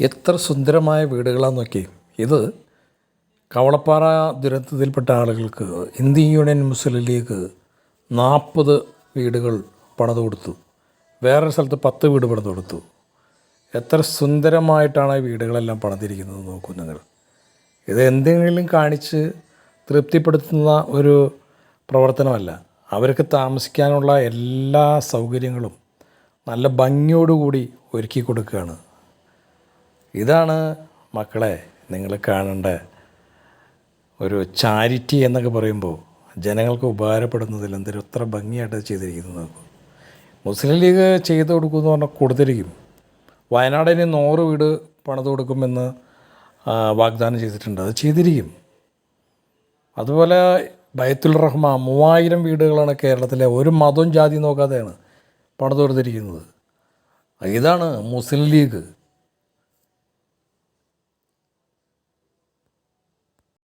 എത്ര സുന്ദരമായ വീടുകളാണെന്ന് നോക്കി. ഇത് കവളപ്പാറ ദുരന്തത്തിൽപ്പെട്ട ആളുകൾക്ക് ഇന്ത്യൻ യൂണിയൻ മുസ്ലിം ലീഗ് നാൽപ്പത് വീടുകൾ പണിത് കൊടുത്തു. വേറൊരു സ്ഥലത്ത് പത്ത് വീട് പണിത് കൊടുത്തു. എത്ര സുന്ദരമായിട്ടാണ് ഈ വീടുകളെല്ലാം പണിതിരിക്കുന്നത് നോക്കൂ നിങ്ങൾ. ഇത് എന്തെങ്കിലും കാണിച്ച് തൃപ്തിപ്പെടുത്തുന്ന ഒരു പ്രവർത്തനമല്ല. അവർക്ക് താമസിക്കാനുള്ള എല്ലാ സൗകര്യങ്ങളും നല്ല ഭംഗിയോടുകൂടി ഒരുക്കി കൊടുക്കുകയാണ്. ഇതാണ് മക്കളെ നിങ്ങൾ കാണേണ്ട ഒരു ചാരിറ്റി എന്നൊക്കെ പറയുമ്പോൾ ജനങ്ങൾക്ക് ഉപകാരപ്പെടുന്നതിൽ എന്തൊരു എത്ര ഭംഗിയായിട്ട് ചെയ്തിരിക്കുന്നത് മുസ്ലിം ലീഗ് ചെയ്ത് കൊടുക്കുമെന്ന് പറഞ്ഞാൽ കൊടുത്തിരിക്കും. വയനാടിന് നൂറ് വീട് പണിത് കൊടുക്കുമെന്ന് വാഗ്ദാനം ചെയ്തിട്ടുണ്ട്. അത് ചെയ്തിരിക്കും. അതുപോലെ ബൈത്തുൽ റഹ്മ മൂവായിരം വീടുകളാണ് കേരളത്തിലെ ഒരു മതവും ജാതി നോക്കാതെയാണ് പണിത് കൊടുത്തിരിക്കുന്നത്. ഇതാണ് മുസ്ലിം ലീഗ്.